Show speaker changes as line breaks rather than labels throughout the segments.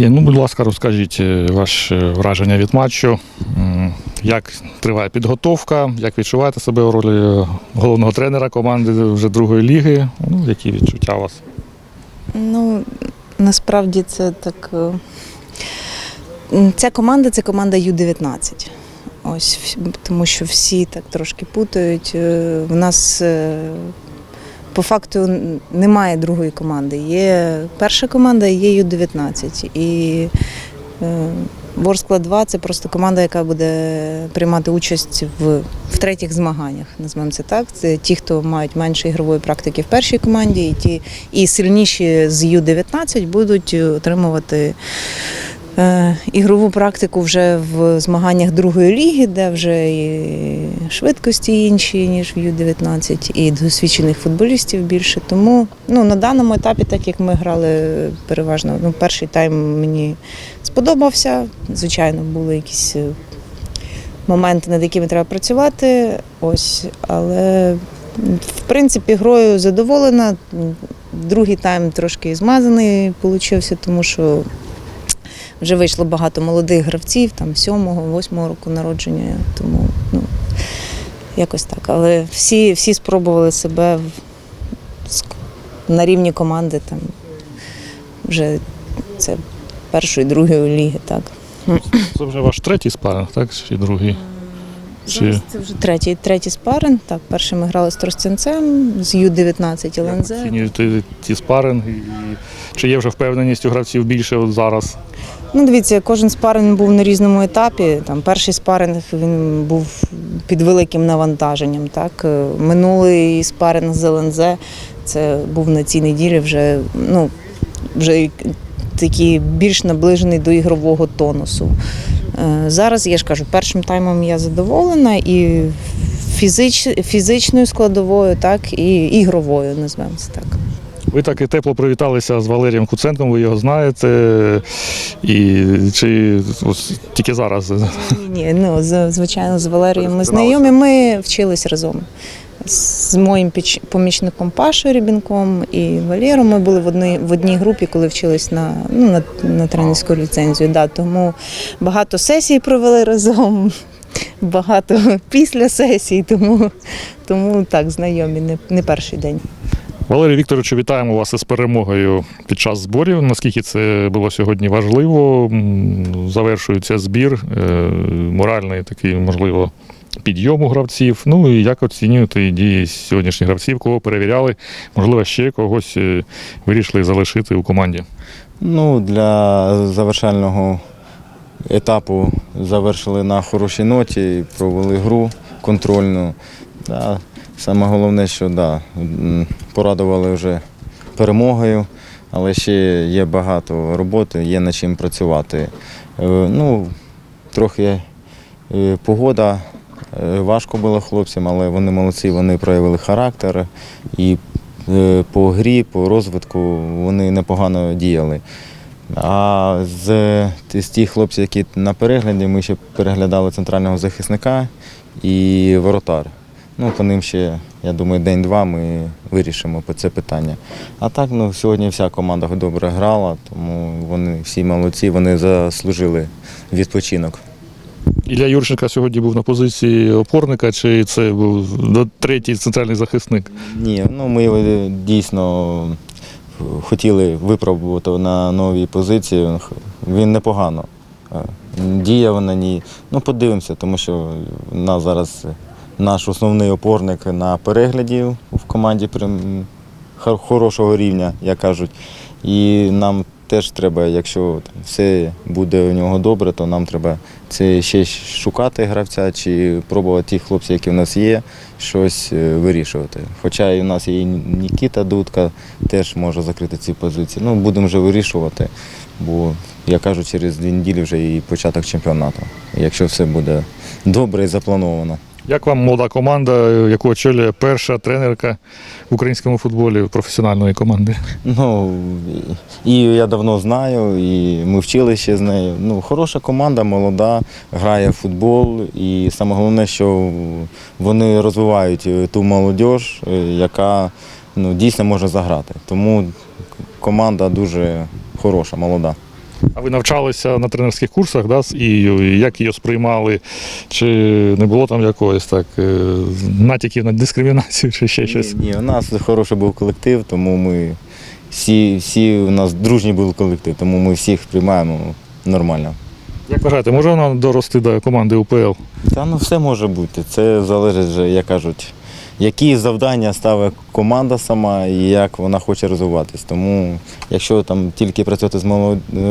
Є, Ну, будь ласка, розкажіть е, ваше враження від матчу. Як триває підготовка, як відчуваєте себе у ролі е, головного тренера команди вже другої ліги? Ну, які відчуття у вас?
Ну, насправді це так. е, Ця команда це команда Ю-19. Ось, тому що всі так трошки путають. Е, В нас е, по факту немає другої команди. Є перша команда, є Ю-19. І е, Ворскла 2 це просто команда, яка буде приймати участь в, в третіх змаганнях, назвемо це так. Це ті, хто мають менше ігрової практики в першій команді, і ті і сильніші з Ю-19 будуть отримувати ігрову практику вже в змаганнях другої ліги, де вже і швидкості інші, ніж в Ю-19, і досвідчених футболістів більше. Тому ну, на даному етапі, так як ми грали переважно, ну, перший тайм мені сподобався. Звичайно, були якісь е, моменти, над якими треба працювати. Ось, але в принципі грою задоволена. Другий тайм трошки змазаний получився, тому що вже вийшло багато молодих гравців, там сьомого, восьмого року народження. Тому ну, якось так. Але всі, всі спробували себе на рівні команди. Там, вже це першої, другої ліги, так.
Це вже ваш третій спаринг, так? Чи другий?
Зараз це вже третій, третій спаринг. Так, перший ми грали з Тростянцем, з Ю-19
Як
ЛНЗ.
оцінюєте ті спаринги? І чи є вже впевненість у гравців більше от зараз?
Ну, дивіться, кожен спаринг був на різному етапі. Там перший спаринг він був під великим навантаженням. Так Е, минулий спаринг з ЛНЗ це був на цій неділі вже ну вже такий більш наближений до ігрового тонусу. Е, Зараз я ж кажу, першим таймом я задоволена і фізич, фізичною складовою, так і ігровою, назвемо це так.
Ви так і тепло привіталися з Валерієм Куценком, ви його знаєте. І чи ось тільки зараз?
Ні, ну звичайно, з Валерієм ми знайомі. Ми вчились разом. З моїм помічником Пашою Рібінком і Валєром ми були в одній, в одній групі, коли вчились на, ну, на, на тренерську ліцензію. Да, тому багато сесій провели разом, багато після сесій, тому, тому так, знайомі, не, не перший день.
Валерій Вікторовичу, вітаємо вас із перемогою під час зборів. Наскільки це було сьогодні важливо. Завершується збір, е, моральний такий, можливо, підйом у гравців. Ну і як оцінюєте дії сьогоднішніх гравців, кого перевіряли, можливо, ще когось е, вирішили залишити у команді.
Ну, для завершального етапу завершили на хорошій ноті, провели гру контрольну. Да. Саме головне, що да, порадували вже перемогою, але ще є багато роботи, є над чим працювати. Е, Ну, трохи е, погода. Е, Важко було хлопцям, але вони молодці, вони проявили характер і е, по грі, по розвитку вони непогано діяли. А з, з тих хлопців, які на перегляді, ми ще переглядали центрального захисника і воротар. Ну, по ним ще, я думаю, день-два ми вирішимо це питання. А так, ну, сьогодні вся команда добре грала, тому вони всі молодці, вони заслужили відпочинок.
Ілля Юрченка сьогодні був на позиції опорника, чи це був третій центральний захисник?
Ні, ну ми його дійсно хотіли випробувати на новій позиції. Він непогано е, діяв на ній. Ну, подивимося, тому що в нас зараз наш основний опорник на перегляді в команді хорошого рівня, як кажуть. І нам теж треба, якщо все буде у нього добре, то нам треба це ще шукати гравця чи пробувати ті хлопці, які в нас є, щось е, вирішувати. Хоча і в нас є і Нікіта Дудка, теж може закрити ці позиції. Ну, будемо вже вирішувати, бо я кажу, через дві неділі вже і початок чемпіонату, якщо все буде добре і заплановано.
Як вам молода команда, яку очолює перша тренерка в українському футболі професіональної команди?
Ну, і я давно знаю, і ми вчили ще з нею. Ну, хороша команда, молода, грає в футбол. І саме головне, що вони розвивають ту молодь, яка ну, дійсно може заграти. Тому команда дуже хороша, молода.
А ви навчалися на тренерських курсах да, з Ією? І Як її сприймали? Чи не було там якогось так е, натяків на дискримінацію чи ще щось?
Ні, ні, у нас хороший був колектив, тому ми всі, всі у нас дружній був колектив, тому ми всіх приймаємо нормально.
Як вважаєте, може вона дорости до команди УПЛ?
Та ну все може бути. Це залежить, як кажуть, які завдання ставить команда сама і як вона хоче розвиватись. Тому якщо там тільки працювати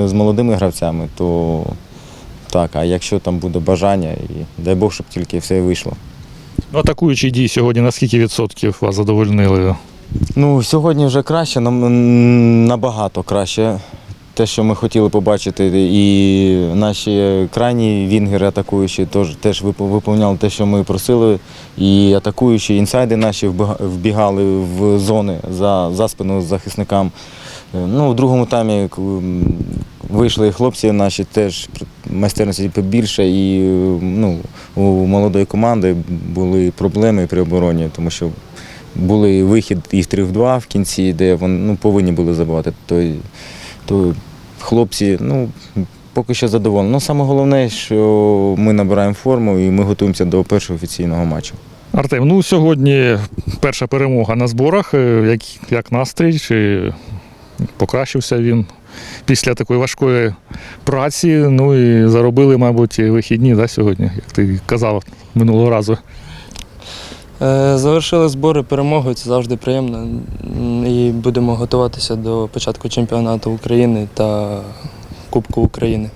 з молодими гравцями, то так, а якщо там буде бажання, і дай Бог, щоб тільки все вийшло.
Ну, атакуючі дії сьогодні на скільки відсотків вас задовольнили?
Ну, сьогодні вже краще, нам набагато краще. Те, що ми хотіли побачити, і наші крайні вінгери атакуючі теж, теж виповняли те, що ми просили. І атакуючі інсайди наші вбігали в зони за, за спину захисникам. Е, Ну, у другому таймі вийшли хлопці наші теж майстерності побільше, і ну, у молодої команди були проблеми при обороні, тому що були вихід із 3 в 2 в кінці, де вони ну, повинні були забивати. То, то хлопці, ну, поки що задоволені. Ну, саме головне, що ми набираємо форму і ми готуємося до першого офіційного матчу.
Артем, ну сьогодні перша перемога на зборах. Е, Як, як настрій? Чи покращився він після такої важкої праці? Ну і заробили, мабуть, вихідні да, сьогодні, як ти казав минулого разу.
Е, Завершили збори перемогою, це завжди приємно. І будемо готуватися до початку чемпіонату України та Кубку України.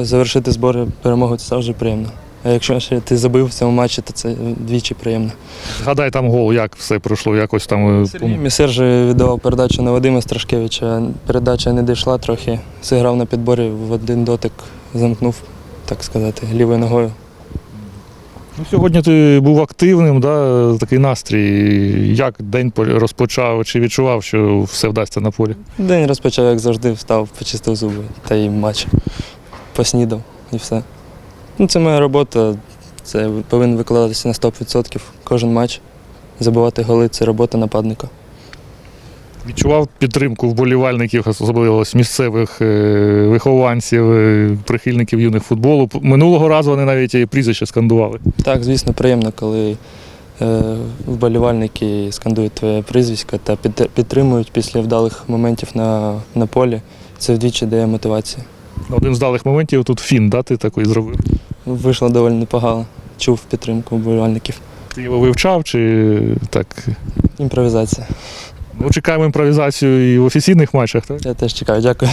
Завершити збори перемогою це завжди приємно. А якщо ще ти забив в цьому матчі, то це двічі приємно.
Згадай там гол, як все пройшло, якось там. е,
Сергій Місер же віддавав передачу на Вадима Страшкевича. Передача не дійшла трохи. Зіграв на підборі в один дотик, замкнув, так сказати, лівою ногою.
Ну, сьогодні ти був активним, да, такий настрій. Як день розпочав, чи відчував, що все вдасться на полі?
День розпочав, як завжди, встав, почистив зуби та й матч. Поснідав і все. Ну, це моя робота. Це повинен викладатися на 100%. Кожен матч. Забивати голи це робота нападника.
Відчував підтримку вболівальників, особливо місцевих е, вихованців, е, прихильників юних футболу. Минулого разу вони навіть і прізвище скандували.
Так, звісно, приємно, коли е, вболівальники скандують твоє прізвисько та підтримують після вдалих моментів на, на полі. Це вдвічі дає мотивацію.
Один з далих моментів тут фін, да, ти такий зробив.
Вийшло доволі непогано. Чув підтримку вболівальників.
Ти його вивчав чи так?
Імпровізація.
Ну, чекаємо імпровізацію і в офіційних матчах, так?
Я теж чекаю, дякую.